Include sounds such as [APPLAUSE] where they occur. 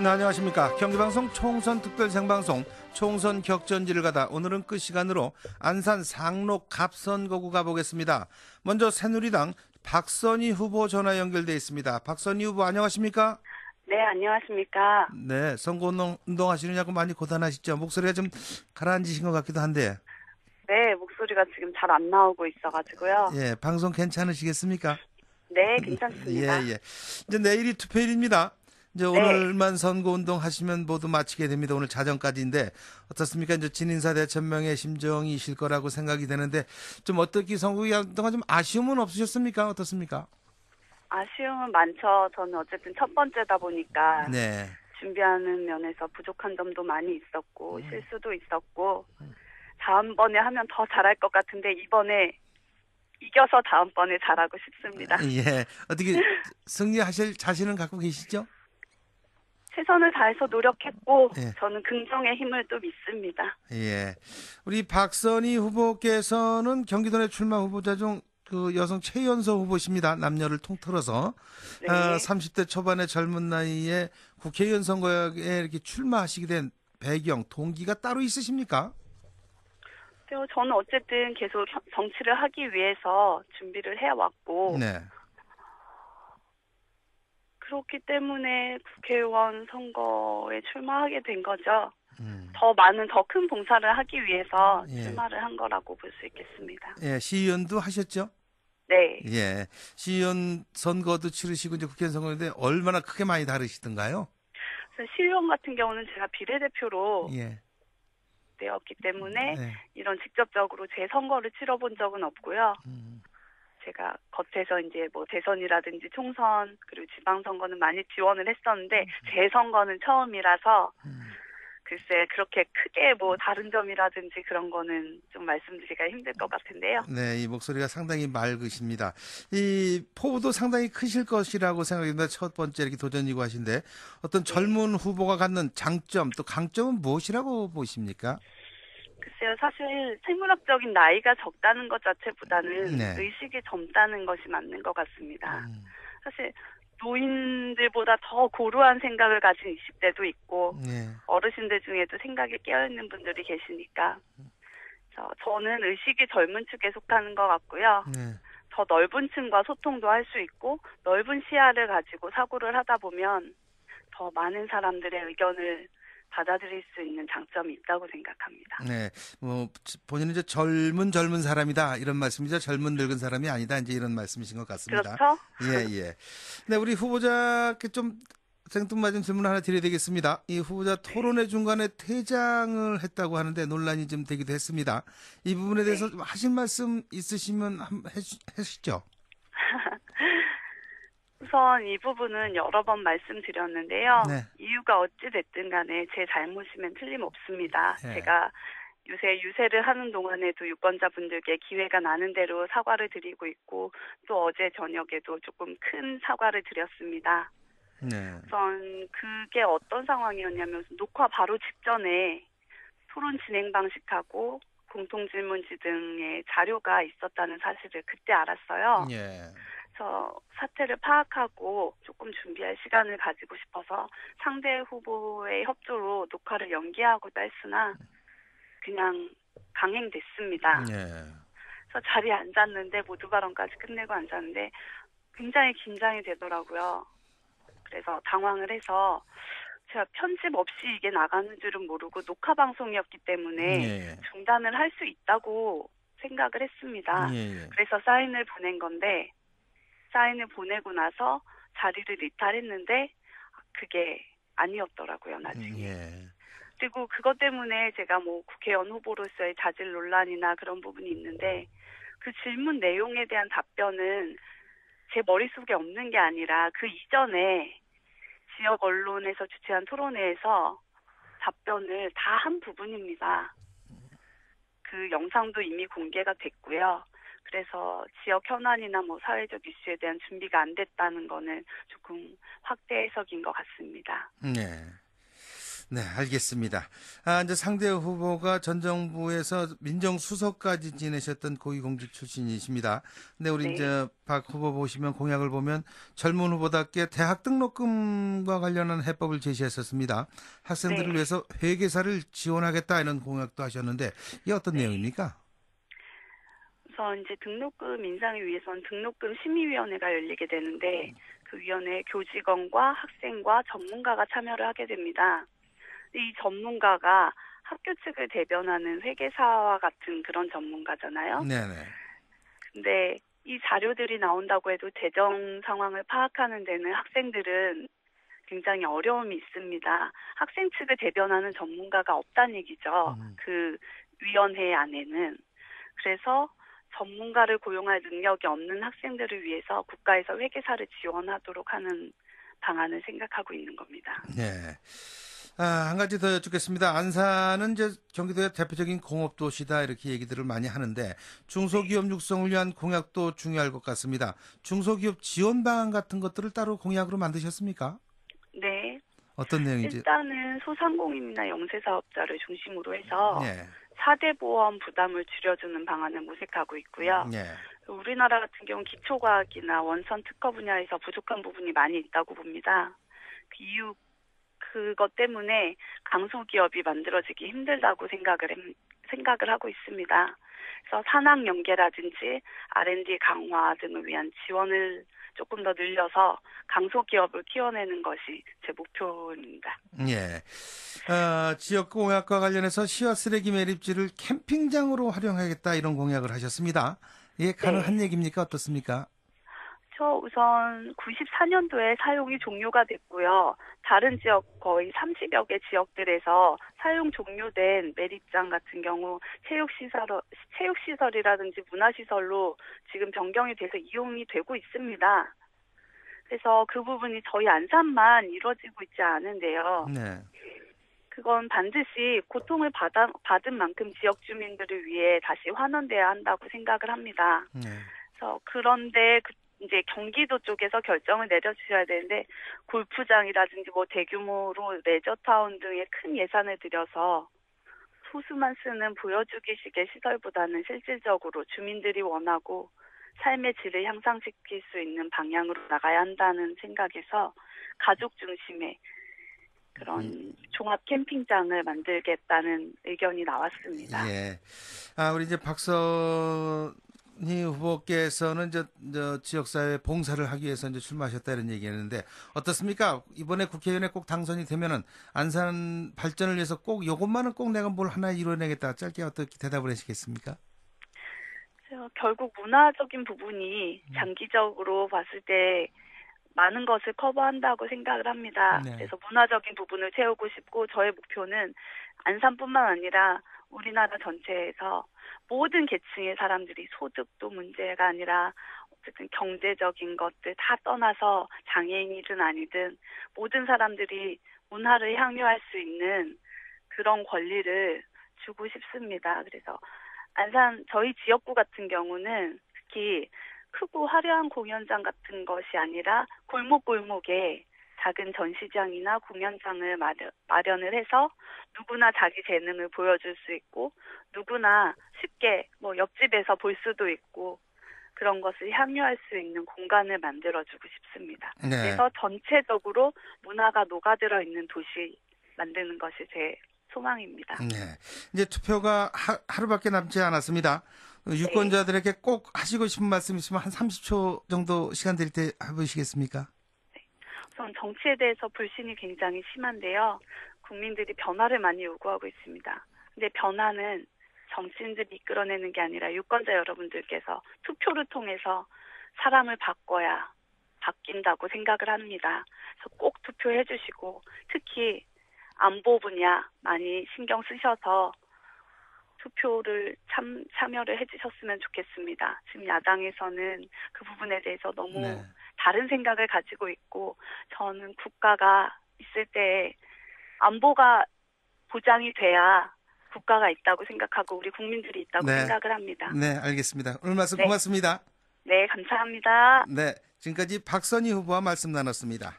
네, 안녕하십니까. 경기방송 총선 특별 생방송 총선 격전지를 가다 오늘은 끝 시간으로 안산 상록 갑선거구 가보겠습니다. 먼저 새누리당 박선희 후보 전화 연결돼 있습니다. 박선희 후보 안녕하십니까? 네, 안녕하십니까. 네, 선거운동 운동 하시느냐고 많이 고단하시죠. 목소리가 좀 가라앉으신 것 같기도 한데. 네, 목소리가 지금 잘 안 나오고 있어가지고요. 예, 방송 괜찮으시겠습니까? 네, 괜찮습니다. [LAUGHS] 예, 예. 이제 내일이 투표일입니다. 이제 네. 오늘만 선거운동 하시면 모두 마치게 됩니다. 오늘 자정까지인데 어떻습니까? 이제 진인사 대천명의 심정이실 거라고 생각이 되는데 좀 어떻게 선거기 동안 좀 아쉬움은 없으셨습니까? 어떻습니까? 아쉬움은 많죠. 저는 어쨌든 첫 번째다 보니까 네. 준비하는 면에서 부족한 점도 많이 음. 있었고 실수도 있었고 다음번에 하면 더 잘할 것 같은데 이번에 이겨서 다음번에 잘하고 싶습니다. 예. 어떻게 승리하실 자신은 갖고 계시죠? 최선을 다해서 노력했고 예. 저는 긍정의 힘을 또 믿습니다. 예. 우리 박선희 후보께서는 경기도 내 출마 후보자 중 그 여성 최연소 후보십니다. 남녀를 통틀어서 네. 어, 30대 초반의 젊은 나이에 국회의원 선거에 이렇게 출마하시게 된 배경, 동기가 따로 있으십니까? 그리고 저는 어쨌든 계속 현- 정치를 하기 위해서 준비를 해왔고 네. 그렇기 때문에 국회의원 선거에 출마하게 된 거죠. 음. 더 많은 더 큰 봉사를 하기 위해서 예. 출마를 한 거라고 볼 수 있겠습니다. 예, 시의원도 하셨죠? 네. 예. 시의원 선거도 치르시고 이제 국회의원 선거인데 얼마나 크게 많이 다르시던가요? 시의원 같은 경우는 제가 비례대표로 예. 되었기 때문에 네. 이런 직접적으로 제 선거를 치러본 적은 없고요. 음. 제가 겉에서 이제 뭐 대선이라든지 총선 그리고 지방선거는 많이 지원을 했었는데 제 선거는 처음이라서 음. 글쎄 그렇게 크게 뭐 다른 점이라든지 그런 거는 좀 말씀드리기가 힘들 것 같은데요. 네, 이 목소리가 상당히 맑으십니다. 이 포부도 상당히 크실 것이라고 생각합니다. 첫 번째 이렇게 도전이고 하신데 어떤 젊은 후보가 갖는 장점 또 강점은 무엇이라고 보십니까? 글쎄요, 사실 생물학적인 나이가 적다는 것 자체보다는 네. 의식이 젊다는 것이 맞는 것 같습니다. 음, 사실 노인들보다 더 고루한 생각을 가진 20대도 있고 네. 어르신들 중에도 생각이 깨어있는 분들이 계시니까 저, 저는 의식이 젊은 축에 속하는 것 같고요. 네. 더 넓은 층과 소통도 할 수 있고 넓은 시야를 가지고 사고를 하다 보면 더 많은 사람들의 의견을 받아들일 수 있는 장점이 있다고 생각합니다. 네, 뭐 본인은 이제 젊은 젊은 사람이다 이런 말씀이죠. 젊은 늙은 사람이 아니다 이제 이런 말씀이신 것 같습니다. 그렇죠? 예, 예. 네, 우리 후보자께 좀 생뚱맞은 질문 하나 드려야 되겠습니다. 이 후보자 토론회 중간에 퇴장을 했다고 하는데 논란이 좀 되기도 했습니다. 이 부분에 대해서 좀 하실 말씀 있으시면 한번 해주- 해주시죠. 우선 이 부분은 여러 번 말씀드렸는데요. 네. 이유가 어찌 됐든 간에 제 잘못이면 틀림없습니다. 네. 제가 요새 유세를 하는 동안에도 유권자분들께 기회가 나는 대로 사과를 드리고 있고 또 어제 저녁에도 조금 큰 사과를 드렸습니다. 네. 우선 그게 어떤 상황이었냐면 녹화 바로 직전에 토론 진행 방식하고 공통질문지 등의 자료가 있었다는 사실을 그때 알았어요. 예. 그래서 사태를 파악하고 조금 준비할 시간을 가지고 싶어서 상대 후보의 협조로 녹화를 연기하고자 했으나 그냥 강행됐습니다. 예. 그래서 자리에 앉았는데 모두 발언까지 끝내고 앉았는데 굉장히 긴장이 되더라고요. 그래서 당황을 해서 제가 편집 없이 이게 나가는 줄은 모르고 녹화 방송이었기 때문에 예. 중단을 할 수 있다고 생각을 했습니다. 예. 예. 그래서 사인을 보낸 건데 사인을 보내고 나서 자리를 이탈했는데 그게 아니었더라고요 나중에 예. 그리고 그것 때문에 제가 뭐 국회의원 후보로서의 자질 논란이나 그런 부분이 있는데 그 질문 내용에 대한 답변은 제 머릿속에 없는 게 아니라 그 이전에 지역 언론에서 주최한 토론회에서 답변을 다 한 부분입니다. 그 영상도 이미 공개가 됐고요. 그래서 지역 현안이나 뭐 사회적 이슈에 대한 준비가 안 됐다는 거는 조금 확대 해석인 것 같습니다. 네. 네, 알겠습니다. 아, 이제 상대 후보가 전 정부에서 민정수석까지 지내셨던 고위공직 출신이십니다. 근데 우리 네. 이제 박 후보 보시면 공약을 보면 젊은 후보답게 대학 등록금과 관련한 해법을 제시했었습니다. 학생들을 네. 위해서 회계사를 지원하겠다 이런 공약도 하셨는데 이게 어떤 네. 내용입니까? 우선 이제 등록금 인상을 위해서는 등록금 심의위원회가 열리게 되는데 그 위원회에 교직원과 학생과 전문가가 참여를 하게 됩니다. 이 전문가가 학교 측을 대변하는 회계사와 같은 그런 전문가잖아요. 네네. 근데 이 자료들이 나온다고 해도 재정 상황을 파악하는 데는 학생들은 굉장히 어려움이 있습니다. 학생 측을 대변하는 전문가가 없다는 얘기죠. 음. 그 위원회 안에는. 그래서 전문가를 고용할 능력이 없는 학생들을 위해서 국가에서 회계사를 지원하도록 하는 방안을 생각하고 있는 겁니다. 네. 아, 한 가지 더 여쭙겠습니다. 안산은 이제 경기도의 대표적인 공업도시다 이렇게 얘기들을 많이 하는데 중소기업 육성을 위한 공약도 중요할 것 같습니다. 중소기업 지원 방안 같은 것들을 따로 공약으로 만드셨습니까? 네. 어떤 내용인지? 일단은 소상공인이나 영세 사업자를 중심으로 해서 네. 4대 보험 부담을 줄여주는 방안을 모색하고 있고요. 네. 우리나라 같은 경우 기초과학이나 원천 특허 분야에서 부족한 부분이 많이 있다고 봅니다. 그 이유 그것 때문에 강소기업이 만들어지기 힘들다고 생각을 햄- 생각을 하고 있습니다. 그래서 산학 연계라든지 R&D 강화 등을 위한 지원을 조금 더 늘려서 강소기업을 키워내는 것이 제 목표입니다. 예. 어, 지역 공약과 관련해서 시와 쓰레기 매립지를 캠핑장으로 활용하겠다 이런 공약을 하셨습니다. 이게 가능한 얘기입니까? 어떻습니까? 저 우선 94년도에 사용이 종료가 됐고요. 다른 지역 거의 30여 개 지역들에서 사용 종료된 매립장 같은 경우 체육시설, 체육시설이라든지 문화시설로 지금 변경이 돼서 이용이 되고 있습니다. 그래서 그 부분이 저희 안산만 이루어지고 있지 않은데요. 네. 그건 반드시 고통을 받아, 받은 만큼 지역 주민들을 위해 다시 환원돼야 한다고 생각을 합니다. 네. 그래서 그런데 그 이제 경기도 쪽에서 결정을 내려주셔야 되는데 골프장이라든지 뭐 대규모로 레저타운 등의 큰 예산을 들여서 소수만 쓰는 보여주기식의 시설보다는 실질적으로 주민들이 원하고 삶의 질을 향상시킬 수 있는 방향으로 나가야 한다는 생각에서 가족 중심의 그런 종합 캠핑장을 만들겠다는 의견이 나왔습니다. 예. 아, 우리 이제 박선 희 후보께서는 저, 저 지역사회 봉사를 하기 위해서 이제 출마하셨다 이런 얘기했는데 어떻습니까? 이번에 국회의원에 꼭 당선이 되면은 안산 발전을 위해서 꼭 요것만은 꼭 내가 뭘 하나 이뤄내겠다. 짧게 어떻게 대답을 하시겠습니까? 결국 문화적인 부분이 장기적으로 봤을 때 많은 것을 커버한다고 생각을 합니다. 네. 그래서 문화적인 부분을 채우고 싶고 저의 목표는 안산뿐만 아니라 우리나라 전체에서 모든 계층의 사람들이 소득도 문제가 아니라 어쨌든 경제적인 것들 다 떠나서 장애인이든 아니든 모든 사람들이 문화를 향유할 수 있는 그런 권리를 주고 싶습니다. 그래서 안산 저희 지역구 같은 경우는 특히 크고 화려한 공연장 같은 것이 아니라 골목골목에 작은 전시장이나 공연장을 마련, 마련을 해서 누구나 자기 재능을 보여줄 수 있고 누구나 쉽게 뭐 옆집에서 볼 수도 있고 그런 것을 향유할 수 있는 공간을 만들어주고 싶습니다. 네. 그래서 전체적으로 문화가 녹아들어 있는 도시 만드는 것이 제 소망입니다. 네. 이제 투표가 하, 하루밖에 남지 않았습니다. 유권자들에게 꼭 하시고 싶은 말씀 있으면 한 30초 정도 시간 드릴 때 해보시겠습니까? 우선 정치에 대해서 불신이 굉장히 심한데요. 국민들이 변화를 많이 요구하고 있습니다. 근데 변화는 정치인들이 이끌어내는 게 아니라 유권자 여러분들께서 투표를 통해서 사람을 바꿔야 바뀐다고 생각을 합니다. 그래서 꼭 투표해 주시고 특히 안보 분야 많이 신경 쓰셔서 투표를 참, 참여를 해 주셨으면 좋겠습니다. 지금 야당에서는 그 부분에 대해서 너무 네. 다른 생각을 가지고 있고 저는 국가가 있을 때 안보가 보장이 돼야 국가가 있다고 생각하고 우리 국민들이 있다고 네. 생각을 합니다. 네, 알겠습니다. 오늘 말씀 네. 고맙습니다. 네, 감사합니다. 네, 지금까지 박선희 후보와 말씀 나눴습니다.